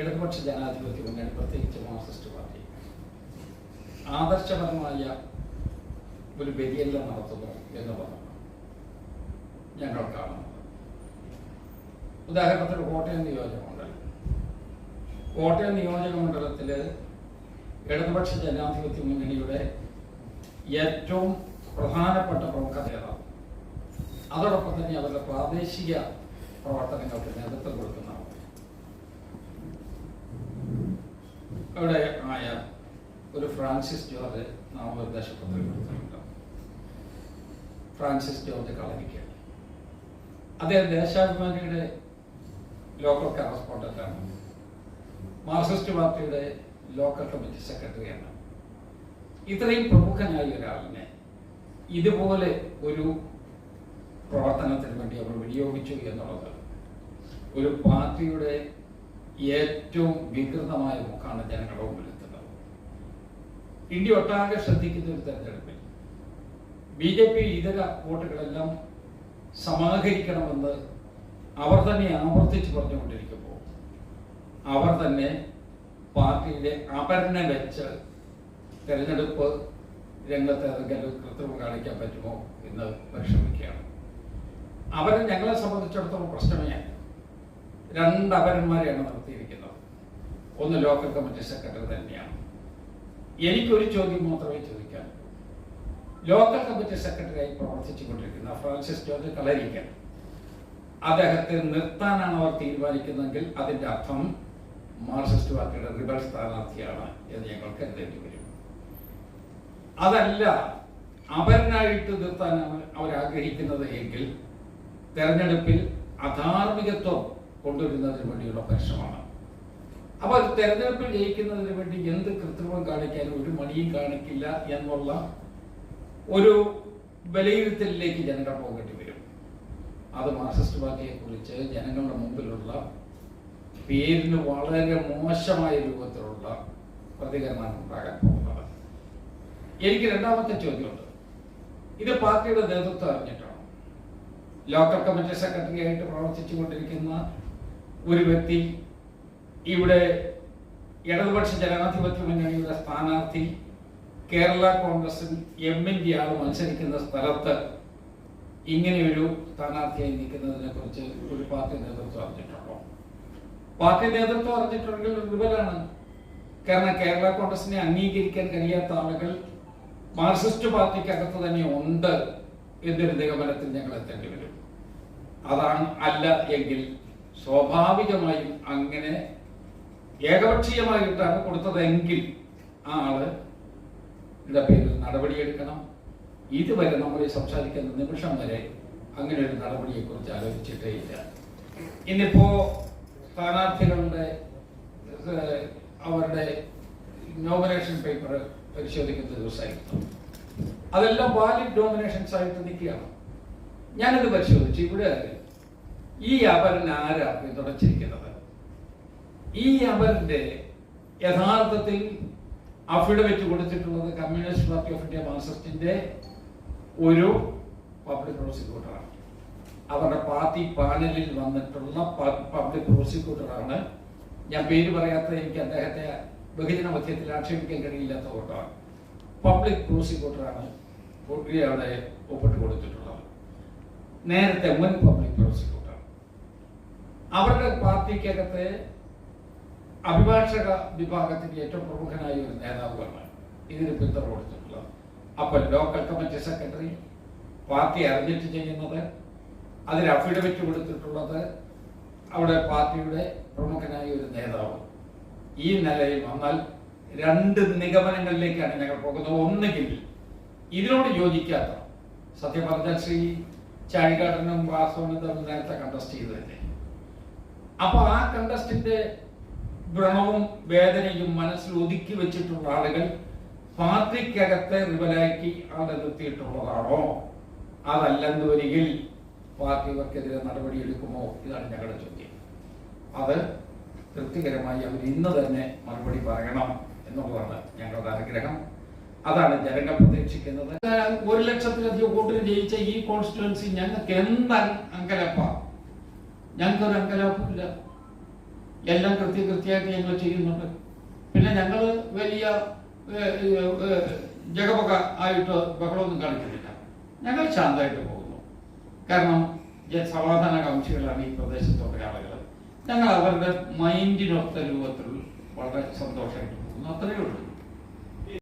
ഇടതുപക്ഷ ജനാധിപത്യ മുന്നണി പ്രത്യേകിച്ച് മാർക്സിസ്റ്റ് പാർട്ടി. ആദർശപരമായ ഒരു വ്യതിയല്ല നടത്തുന്നു എന്നുള്ളതാണ് ഞങ്ങൾ കാണുന്നത് ഉദാഹരണത്തിന് കോട്ടയം നിയോജക മണ്ഡലം കോട്ടയം നിയോജക മണ്ഡലത്തിൽ ഇടതുപക്ഷ ജനാധിപത്യ മുന്നണിയുടെ ഏറ്റവും പ്രധാനപ്പെട്ട പ്രമുഖ നേതാവ്. അതോടൊപ്പം തന്നെ അവരുടെ പ്രാദേശിക പ്രവർത്തനങ്ങൾക്ക് നേതൃത്വം കൊടുക്കുന്ന. അവിടെ ആയ ഒരു ഫ്രാൻസിസ് ജോർജ് നാമനിർദ്ദേശ കൊടുത്തിട്ടുണ്ട്. ഫ്രാൻസിസ് ജോർജ് കളരിക്കൽ അദ്ദേഹം ദേശാഭിമാനിയുടെ ലോക്കൽ കറസ്പോണ്ടന്റാണ് മാർക്സിസ്റ്റ് പാർട്ടിയുടെ ലോക്കൽ കമ്മിറ്റി സെക്രട്ടറിയാണ് ഇത്രയും പ്രമുഖനായ ഒരാളിനെ ഇതുപോലെ ഒരു പ്രവർത്തനത്തിന് വേണ്ടി അവർ വിനിയോഗിച്ചു എന്നുള്ളത് ഒരു പാർട്ടിയുടെ ഏറ്റവും വികൃതമായ മുഖാണ് ജനങ്ങളുടെ മുമ്പിൽ എത്തുന്നത് ഇന്ത്യ ഒട്ടാകെ ശ്രദ്ധിക്കുന്ന ഒരു തെരഞ്ഞെടുപ്പിൽ ബി ജെ പി ഇതര വോട്ടുകളെല്ലാം സമാഹരിക്കണമെന്ന് അവർ തന്നെ ആവർത്തിച്ച് പറഞ്ഞുകൊണ്ടിരിക്കുമ്പോൾ അവർ തന്നെ പാർട്ടിയിലെ അപരനെ വെച്ച് തെരഞ്ഞെടുപ്പ് രംഗത്ത് ഏതെങ്കിലും കൃത്രിമം കാണിക്കാൻ പറ്റുമോ എന്ന് പരിശ്രമിക്കുകയാണ് അവരെ ഞങ്ങളെ സംബന്ധിച്ചിടത്തോളം പ്രശ്നമേ രണ്ട് അപരന്മാരെയാണ് നിർത്തിയിരിക്കുന്നത്. ഒന്ന് ലോക്കൽ കമ്മിറ്റി സെക്രട്ടറി തന്നെയാണ്. എനിക്കൊരു ചോദ്യം മാത്രമേ ചോദിക്കാൻ. ലോക്കൽ കമ്മിറ്റി സെക്രട്ടറിയായി പ്രവർത്തിച്ചുകൊണ്ടിരിക്കുന്ന ഫ്രാൻസിസ് ജോർജ് കളരിക്കൽ അദ്ദേഹത്തെ നിർത്താനാണ് അവർ തീരുമാനിക്കുന്നതെങ്കിൽ അതിന്റെ അർത്ഥം മാർക്സിസ്റ്റ് പാർട്ടിയുടെ റിബൽ സ്ഥാനാർത്ഥിയാണ് എന്ന് ഞങ്ങൾ കരുതേണ്ടി വരും. അതല്ല അപരനായിട്ട് നിർത്താനാണ് അവർ ആഗ്രഹിക്കുന്നത് എങ്കിൽ തെരഞ്ഞെടുപ്പിൽ അധാർമികത്വം കൊണ്ടുവരുന്നതിന് വേണ്ടിയുള്ള പരിശ്രമമാണ്. അപ്പോൾ തെരഞ്ഞെടുപ്പിൽ ജയിക്കുന്നതിന് വേണ്ടി എന്ത് കൃത്രിമം കാണിക്കാനും ഒരു മണിയും കാണിക്കില്ല എന്നുള്ള ഒരു വിലയിരുത്തലിലേക്ക് ജനങ്ങൾ പോകേണ്ടി വരും. അത് മാർക്സിസ്റ്റ് പാർട്ടിയെ കുറിച്ച് ജനങ്ങളുടെ മുമ്പിലുള്ള പേരിന് വളരെ മോശമായ രൂപത്തിലുള്ള പ്രതികരണമാണ് ഉണ്ടാകാൻ പോകുന്നത്. എനിക്ക് രണ്ടാമത്തെ ചോദ്യമുണ്ട്. ഇത് പാർട്ടിയുടെ നേതൃത്വം അറിഞ്ഞിട്ടാണ്? ലോക്കൽ കമ്മിറ്റി സെക്രട്ടറി ആയിട്ട് പ്രവർത്തിച്ചു കൊണ്ടിരിക്കുന്ന ഒരു വ്യക്തി ഇവിടെ ഇടതുപക്ഷ ജനാധിപത്യ മുന്നണിയുടെ സ്ഥാനാർത്ഥി കേരള കോൺഗ്രസിൽ എമ്മിന്റെ ആൾ മത്സരിക്കുന്ന സ്ഥലത്ത് ഇങ്ങനെയൊരു സ്ഥാനാർത്ഥിയായി നിൽക്കുന്നതിനെ കുറിച്ച് ഒരു പാർട്ടി നേതൃത്വം അറിഞ്ഞിട്ടുണ്ടോ? പാർട്ടി നേതൃത്വം അറിഞ്ഞിട്ടുണ്ടെങ്കിൽ ദുർബലാണ് കാരണം കേരള കോൺഗ്രസിനെ അംഗീകരിക്കാൻ കഴിയാത്ത ആളുകൾ മാർക്സിസ്റ്റ് പാർട്ടിക്കകത്ത് തന്നെ ഉണ്ട് എന്നൊരു നിഗമനത്തിൽ ഞങ്ങൾ എത്തേണ്ടി വരും. അതാണ് അല്ല എങ്കിൽ സ്വാഭാവികമായും അങ്ങനെ ഏകപക്ഷീയമായിട്ടാണ് കൊടുത്തതെങ്കിൽ ആ ആൾ ഇതിന്റെ പേരിൽ നടപടിയെടുക്കണം. ഇതുവരെ നമ്മൾ സംസാരിക്കുന്ന നിമിഷം വരെ അങ്ങനെ ഒരു നടപടിയെ കുറിച്ച് ആലോചിച്ചിട്ടേ ഇല്ല. ഇന്നിപ്പോ സ്ഥാനാർത്ഥികളുടെ അവരുടെ നോമിനേഷൻ പേപ്പർ പരിശോധിക്കുന്ന ദിവസമായിരുന്നു. അതെല്ലാം വാലിഡ് നോമിനേഷൻസ് ആയിട്ട് നിൽക്കുകയാണ്. ഞാനത് പരിശോധിച്ചു. ഇവിടെ ഈ അപരൻ ആരാ പിന്തുണച്ചിരിക്കുന്നത് ഈ അപരന്റെ യഥാർത്ഥത്തിൽ അഫിഡവിറ്റ് കൊടുത്തിട്ടുള്ളത് കമ്മ്യൂണിസ്റ്റ് പാർട്ടി ഓഫ് ഇന്ത്യ മാർസിസ്റ്റിന്റെ ഒരു പബ്ലിക് പ്രോസിക്യൂട്ടറാണ് അവരുടെ പാർട്ടി പാനലിൽ വന്നിട്ടുള്ള പബ്ലിക് പ്രോസിക്യൂട്ടറാണ് ഞാൻ പേര് പറയാത്ത എനിക്ക് അദ്ദേഹത്തെ ബഹുജന മധ്യത്തിൽ ആക്ഷേപിക്കാൻ കഴിയില്ലാത്ത വോട്ടാണ് പബ്ലിക് പ്രോസിക്യൂട്ടറാണ് അവിടെ ഒപ്പിട്ട് കൊടുത്തിട്ടുള്ളത്. നേരത്തെ മുൻ പബ്ലിക് പ്രോസിക്യൂട്ടർ അവരുടെ പാർട്ടിക്കകത്ത് അഭിഭാഷക വിഭാഗത്തിന്റെ ഏറ്റവും പ്രമുഖനായ ഒരു നേതാവുമാണ് ഇതിന് പിന്തുണ കൊടുത്തിട്ടുള്ളത്. അപ്പോൾ ലോക്കൽ കമ്മിറ്റി സെക്രട്ടറി പാർട്ടി അറിഞ്ഞിട്ട് ചെയ്യുന്നത് അതിൽ അഫിഡവിറ്റ് കൊടുത്തിട്ടുള്ളത് അവിടെ പാർട്ടിയുടെ പ്രമുഖനായ ഒരു നേതാവ്. ഈ നിലയിൽ വന്നാൽ രണ്ട് നിഗമനങ്ങളിലേക്കാണ് ഞങ്ങൾ പോകുന്നത്. ഒന്നുകിൽ ഇതിനോട് യോജിക്കാത്ത സത്യം പറഞ്ഞാൽ ശ്രീ ചാഴികാടനും വാസവനും തമ്മിൽ നേരത്തെ കണ്ടസ്റ്റ് ചെയ്തതല്ലേ? അപ്പൊ ആ കണ്ടസ്റ്റിന്റെ വ്രണവും വേദനയും മനസ്സിൽ ഒതുക്കി വെച്ചിട്ടുള്ള ആളുകൾ പാർട്ടിക്കകത്തെ റിവലാക്കി അവിടെ നിർത്തിയിട്ടുള്ളതാണോ അതല്ലെന്ന് വരികിൽ പാർട്ടി ഇവർക്കെതിരെ നടപടിയെടുക്കുമോ? ഇതാണ് ഞങ്ങളുടെ ചോദ്യം. അത് തൃപ്തികരമായി അവർ ഇന്ന് തന്നെ മറുപടി പറയണം എന്നുള്ളതാണ് ഞങ്ങളുടെ ആഗ്രഹം. അതാണ് ജനങ്ങൾ പ്രതീക്ഷിക്കുന്നത്. ഒരു ലക്ഷത്തിലധികം വോട്ടിന് ജയിച്ച ഈ കോൺസ്റ്റിറ്റുവൻസി ഞങ്ങൾക്ക് എന്ത് അങ്കലപ്പ ഞങ്ങൾക്കൊരു അങ്കലാപ്പമില്ല എല്ലാം കൃത്യ കൃത്യമായിട്ട് ഞങ്ങൾ ചെയ്യുന്നുണ്ട്. പിന്നെ ഞങ്ങൾ വലിയ ജഗപക ആയിട്ട് ബഹളമൊന്നും കാണിക്കുന്നില്ല. ഞങ്ങൾ ശാന്തമായിട്ട് പോകുന്നു. കാരണം സമാധാന സമാധാനകാംക്ഷികളാണ് ഈ പ്രദേശത്തുള്ള ആളുകൾ. ഞങ്ങൾ അവരുടെ മൈൻഡിനൊത്ത രൂപത്തിൽ വളരെ സന്തോഷമായിട്ട് പോകുന്നു. അത്രയേ ഉള്ളൂ.